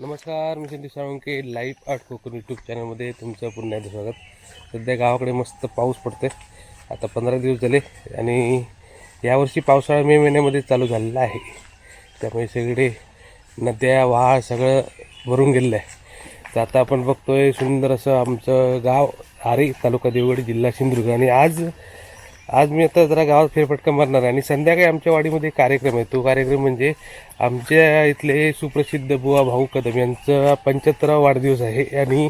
नमस्कार मी Sandeep Salunke live art Konkan YouTube चॅनलमध्ये तुमचं पुन्हा एकदा स्वागत. सध्या गावाकडे मस्त पाऊस पडतोय. आता पंधरा दिवस झाले आणि यावर्षी पावसाळा मे महिन्यामध्ये चालू झालेला आहे. त्यामुळे सगळे नद्या वाळ सगळं भरून गेलेलं आहे. तर आता आपण बघतोय सुंदर असं आमचं गाव आरे तालुका देवगड जिल्हा सिंधुदुर्ग. आणि आज आज मी आता जरा गावात फेरफटका मारणार आहे. आणि संध्याकाळी आमच्या वाडीमध्ये कार्यक्रम आहे. तो कार्यक्रम म्हणजे आमच्या इथले सुप्रसिद्ध बुवा भाऊ कदम यांचा पंच्याहत्तरावा वाढदिवस आहे. आणि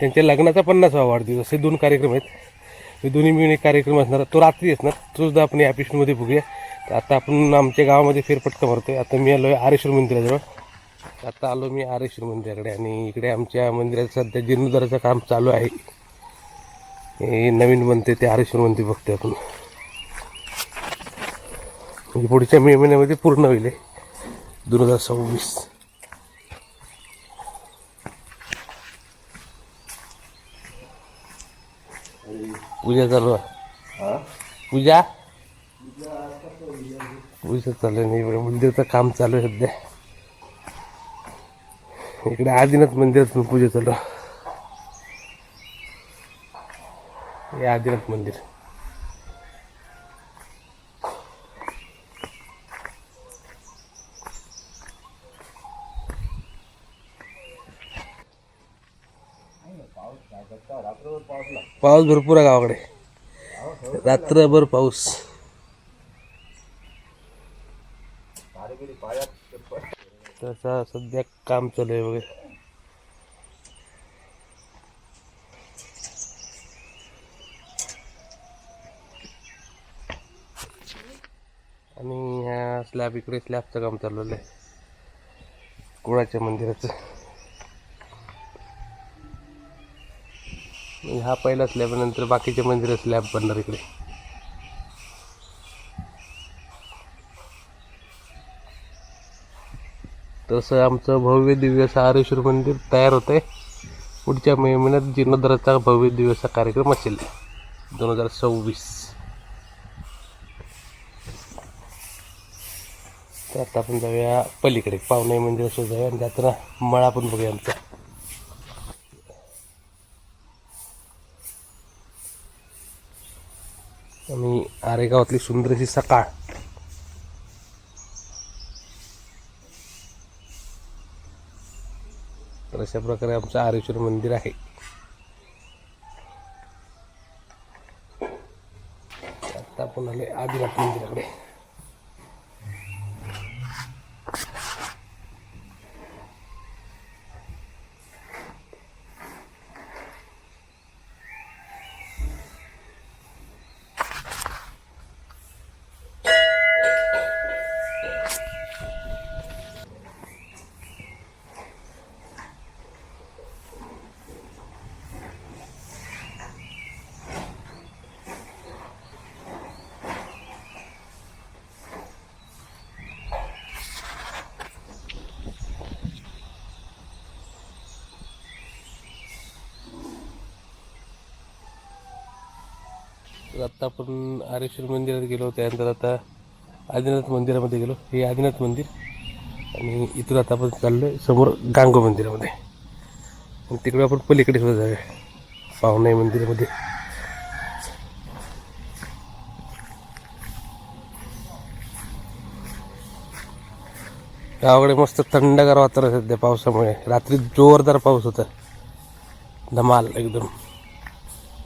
त्यांच्या लग्नाचा पन्नासावा वाढदिवस. असे दोन कार्यक्रम आहेत. हे दोन्ही मिळून एक कार्यक्रम असणार. तो रात्री असणार. तो सुद्धा आपण या एपिसोडमध्ये बघूया. तर आता आपण आमच्या गावामध्ये फेरफटका मारतोय. आता मी आलो आहे आरेश्वर मंदिराजवळ. आता आलो मी आरेश्वर मंदिराकडे. आणि इकडे आमच्या मंदिरात सध्या जीर्णोद्धाराचं काम चालू आहे. हे नवीन बनते ते आरेश्वर मंदिर बघतोय आपण. म्हणजे पुढच्या मे महिन्यामध्ये पूर्ण होईल. दोन हजार सव्वीस. पूजा चालू आहे. पूजा? पूजा चालू आहे नाही मंदिरचं काम चालू आहे सध्या. इकडे आदिनाथ मंदिरात पण पूजा चालू आहे. हे आदिनाथ मंदिर. पाऊस भरपूर आहे गावाकडे. रात्रभर पाऊस. तसा सध्या काम चालू आहे वगैरे आणि ह्या स्लॅब इकडे स्लॅबचं काम चाललेलं आहे. कुळाच्या मंदिराचं. हा पहिला स्लॅब नंतर बाकीचे मंदिर स्लॅब बनणार इकडे. तसं आमचं भव्य दिव्य असं आरेश्वर मंदिर तयार होतंय. पुढच्या मे महिन्यात जीर्णोद्धाराचा भव्य दिवसा कार्यक्रम असेल. दोन हजार सव्वीस. तर आता आपण जाऊया पलीकडे. पाहुणे मंदिर असं जाऊया आणि त्यात ना मळा पण बघूया आमचा. आणि आरेगावातली सुंदर अशी सकाळ. तर अशा प्रकारे आमचं आरेश्वर मंदिर आहे आता आपण आले आदिनाथ मंदिराकडे तर आता आपण आरेश्वर मंदिरात गेलो त्यानंतर आता आदिनाथ मंदिरामध्ये गेलो. हे आदिनाथ मंदिर आणि इथून आता आपण चाललो आहे समोर गांगो मंदिरामध्ये. आणि तिकडे आपण पलीकडे सुद्धा जाऊया. पाहुणे मंदिरामध्ये. गावाकडे मस्त थंडगार वातावरण सध्या पावसामुळे. रात्री जोरदार पाऊस होता. धमाल एकदम.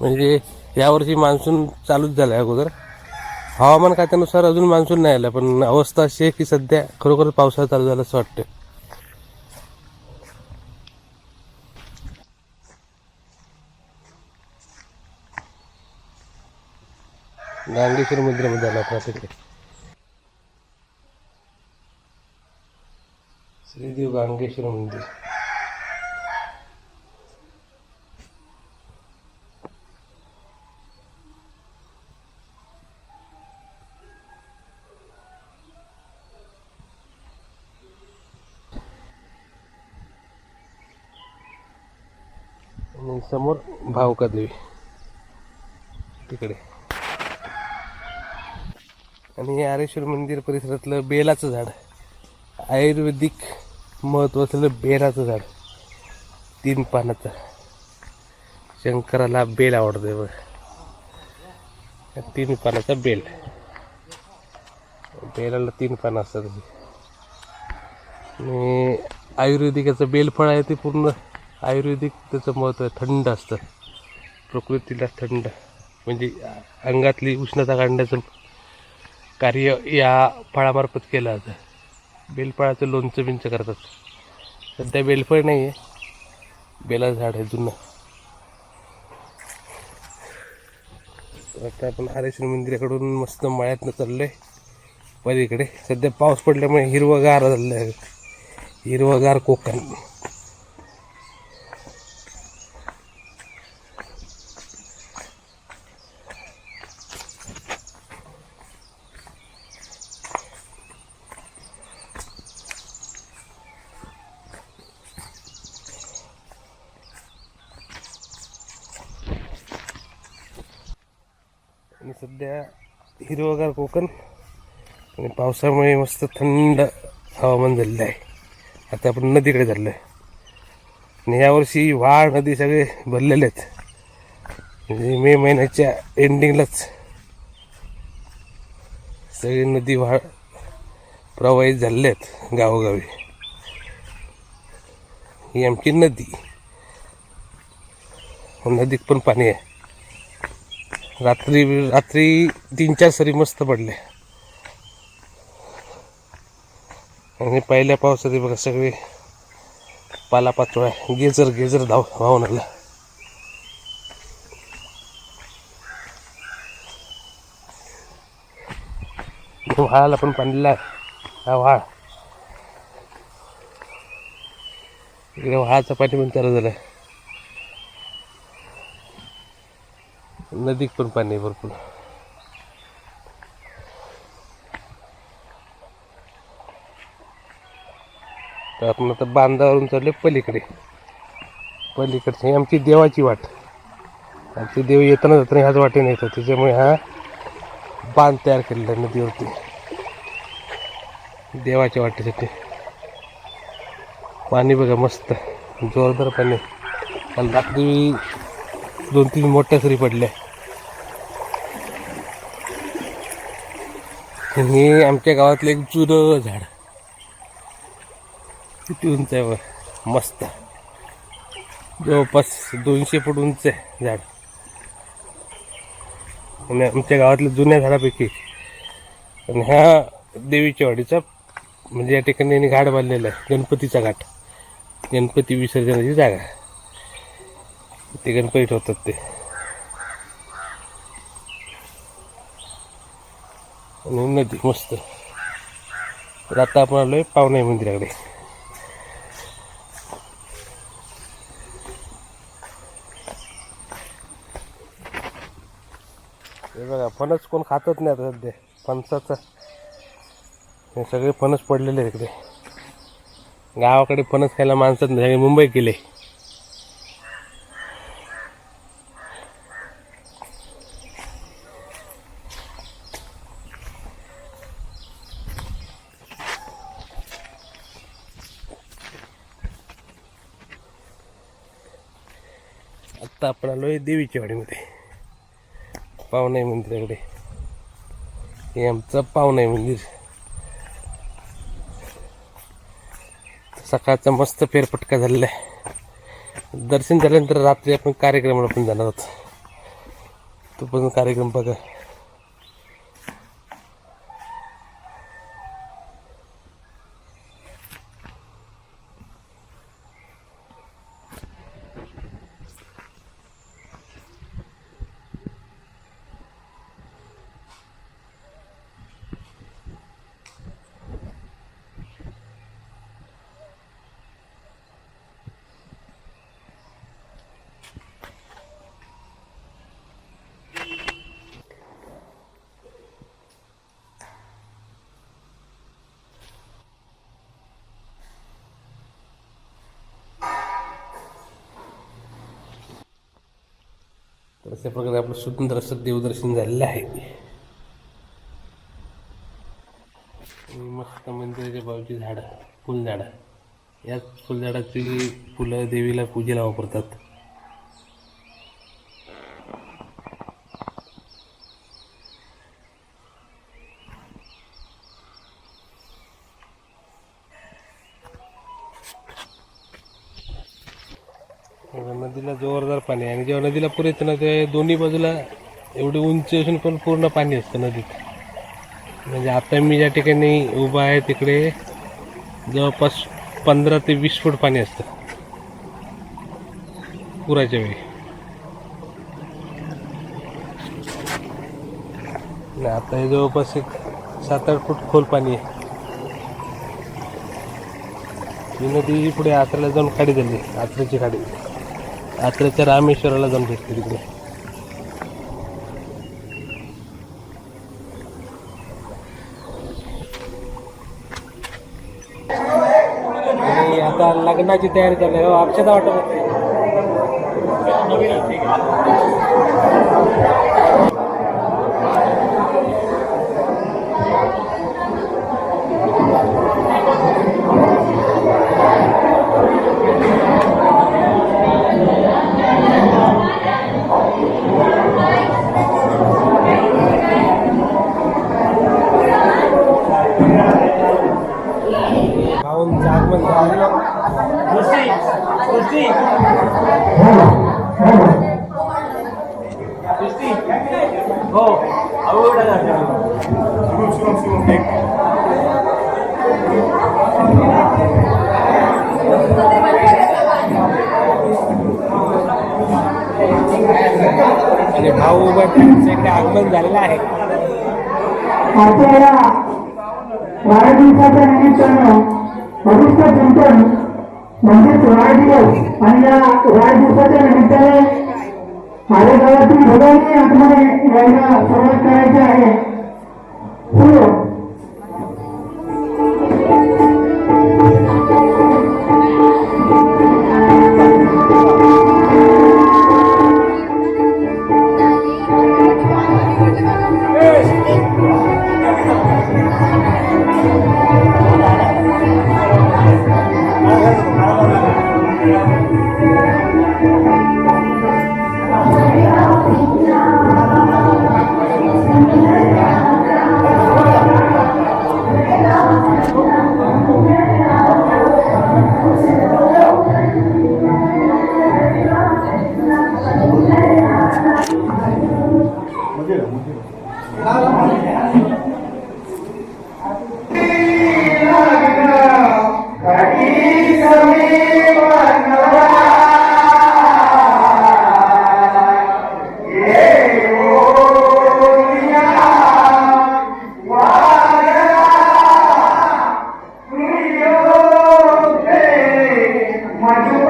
म्हणजे यावर्षी मान्सून चालूच झाला अगोदर. हवामान खात्यानुसार अजून मान्सून नाही आला पण अवस्था अशी आहे की सध्या खरोखर पावसाळा चालू झाला असं वाटतं गांगेश्वर मंदिरामध्ये आला आपण आता श्रीदेव गांगेश्वर मंदिर. समोर भावका देवी तिकडे. आणि हे आरेश्वर मंदिर परिसरातलं बेलाचं झाड. आयुर्वेदिक महत्त्वाचं बेलाचं झाड. तीन पानाचं. शंकराला बेल आवडते बघ. तीन पानाचा बेल. बेलाला तीन पानं असतात. आणि आयुर्वेदिकाचं बेलफळ आहे ते पूर्ण आयुर्वेदिक त्याचं महत्त्व आहे थंड असतं. प्रकृतीला थंड. म्हणजे अंगातली उष्णता काढण्याचं कार्य या फळामार्फत केलं जातं. बेलफळाचं लोणचं बिंचं करतात. सध्या बेलफळ नाही आहे. बेलाचं झाड आहे जुनं. आता आपण हरेश्वर मंदिराकडून मस्त मळ्यातनं आहे पलीकडे. सध्या पाऊस पडल्यामुळे हिरवगार झालं आहे. हिरवगार कोकण. आणि सध्या हिरवगार कोकण आणि पावसामुळे मस्त थंड हवामान झालेलं आहे. आता आपण नदीकडे झालं आहे आणि यावर्षी वाळ नदी सगळे भरलेले आहेत. म्हणजे मे महिन्याच्या एंडिंगलाच सगळी नदी वाळ प्रवाहित झालेले आहेत गावोगावी. ही आमची नदी. नदीत पण पाणी आहे. रात्री रात्री तीन चार सरी मस्त पडले. आणि पहिल्या पावसात बघा सगळे पालापाचोळ्या गेजर गेजर धाव धावून आला. व्हाळाला पण पाणीला हा व्हाळ इकडे व्हाळाचं पाणी पण तयार झालं नदीत पण पाणी आहे भरपूर. तर आपण आता बांधावरून चालले पलीकडे. पलीकडची आमची देवाची वाट. आमचे देव येताना जाताना ह्याच वाटेने येतो. त्याच्यामुळे हा बांध तयार केलेला आहे नदीवरती. देवाच्या वाटेसाठी. पाणी बघा मस्त. जोरदार पाणी. आणि रात्री दोन तीन मोठ्या सरी पडल्या. हे आमच्या गावातलं एक जुनं झाड. किती उंच आहे बघ. मस्त. जवळपास दोनशे फूट उंच आहे झाड. आणि आमच्या गावातल्या जुन्या झाडापैकी आणि ह्या देवीच्या वाडीचा म्हणजे या ठिकाणी यांनी घाट बांधलेला आहे गणपतीचा घाट. गणपती विसर्जनाची जागा. ते गणपती ठेवतात ते. आणि नदी मस्त. तर आता आपण आलोय पावनाई मंदिराकडे. हे बघा फणस कोण खातच नाही आता सध्या. फणसाचं. हे सगळे फणस पडलेले आहेत इकडे. गावाकडे फणस खायला माणसात नाही सगळे मुंबईत गेले आत्ता आपण आलोय देवीच्या वाडीमध्ये. पाहुणे मंदिराकडे हे आमचं पाहुणे मंदिर. सकाळचा मस्त फेरफटका झालेला आहे. दर्शन झाल्यानंतर रात्री आपण कार्यक्रमाला पण जाणार आहोत. तो पण कार्यक्रम बघा. अशा प्रकारे आपलं सुंदर असं देवदर्शन झालेलं आहे. मस्त मंदिराच्या बाजूची झाडं फुलझाडं. याच फुलझाडाची फुलं देवीला पूजेला वापरतात. नदीला जोरदार पाणी आहे. आणि जेव्हा नदीला पूर येतं ना तेव्हा दोन्ही बाजूला एवढी उंची असून पण पूर्ण पाणी असतं नदीत. म्हणजे आता मी ज्या ठिकाणी उभा आहे तिकडे जवळपास पंधरा ते वीस फूट पाणी असतं. पुराच्या वेळी. नाही आता हे जवळपास एक सात आठ फूट खोल पाणी आहे. ही नदी पुढे आत्र्याला जाऊन खाडी झाली आत्र्याची खाडी. आत्र्याच्या रामेश्वराला जाऊन भेटते तिकडे. आता लग्नाची तयारी चालली आहे. अक्षता वाटत होते. भाऊंचं आगमन झालं आणि भाऊ उभा त्यांचं इकडे आगमन झालेलं आहे. आपल्याला वाढदिवसाच्या निमित्तानं भविष्य चिंतन म्हणजेच वाढदिवस. आणि या वाढदिवसाच्या निमित्ताने माझ्या गावातील भगाने आतमध्ये यायला सुरुवात करायची आहे. हो. हो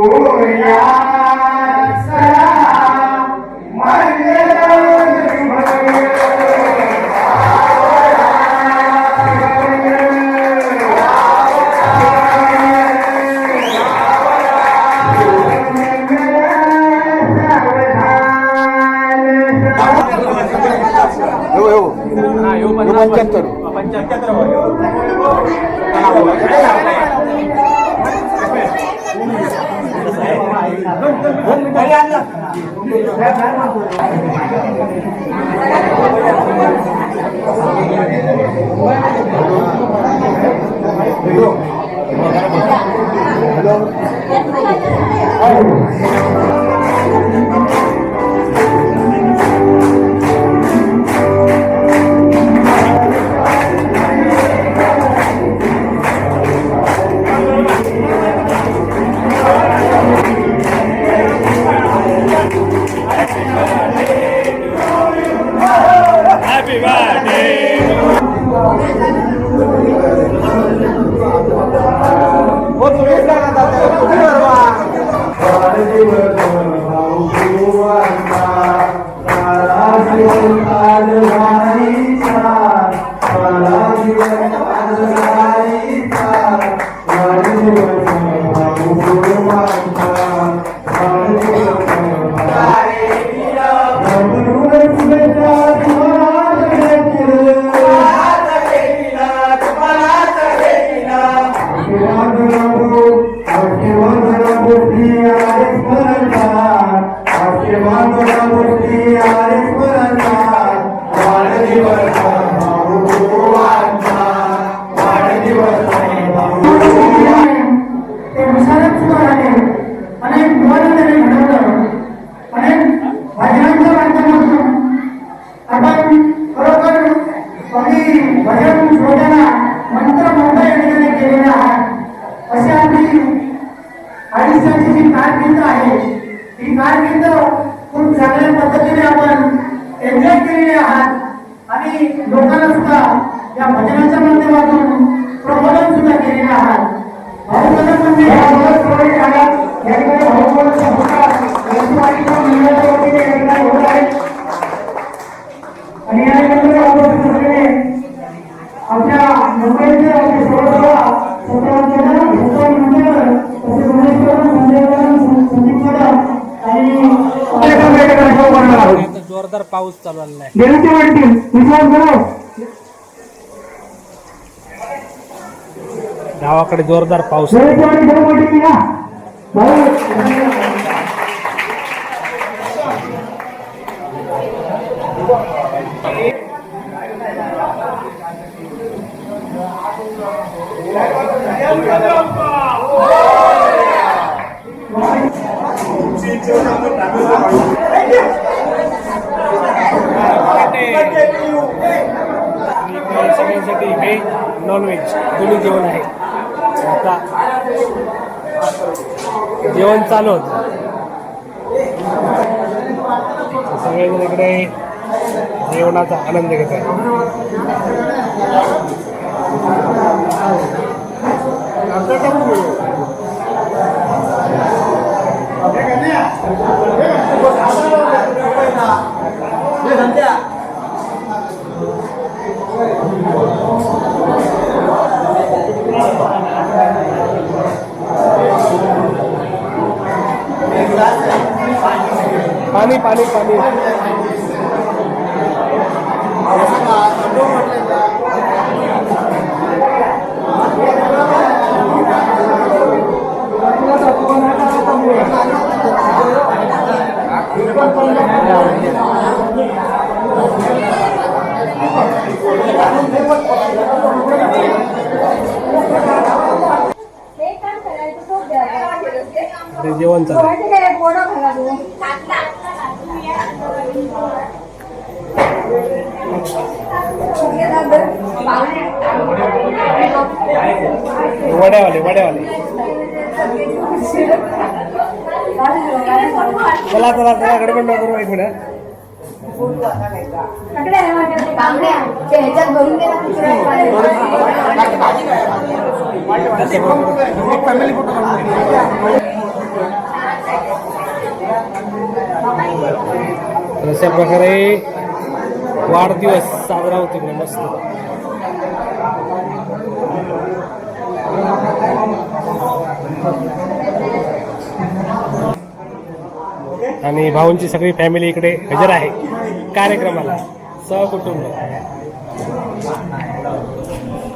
Oh, yeah. புறப்பட்டி அழைப்பு வாழ்க்கை भजनाच्या माध्यमातून प्रबोधन सुद्धा केलेलं आहात भाऊबंधन म्हणजे या भजन सोहळ्याच्या काळात या ठिकाणी भाऊबंधन संस्कार नरसिंहवाडीच्या मंडळाच्या वतीने या ठिकाणी होत आहे आणि या ठिकाणी उपस्थित असलेले आमच्या मुंबईचे आमचे सर्वसभा सत्तावन्न भूषण मंडळ तसेच उमेश कदम संजय कदम संदीप कदम आणि अनेक अनेक कार्यक्रम करणार आहोत. आता जोरदार पाऊस चालू आहे. देवीचे वाटतील विश्वास करो गावाकडे जोरदार पाऊस देवीचे वाटी देव वाटी या भाऊ आणि इकडे सगळ्यांसाठी व्हेज नॉन व्हेज दोन्ही जेवण आहे आता जेवण चालू होतं सगळेजण इकडे जेवणाचा आनंद घेत आहे Yeah. पाणी पाणी पाणी. हे जेवण चालू आहे. पोहायचं काय पोळं खायला तू. वड्यावाले वड्यावाले. चला चला चला गडबड नको करू एक मिनिट. फॅमिली फोटो तर अशा प्रकारे वाढदिवस साजरा होतो इकडे मस्त. आणि भाऊंची सगळी फॅमिली इकडे हजर आहे कार्यक्रमाला सहकुटुंब.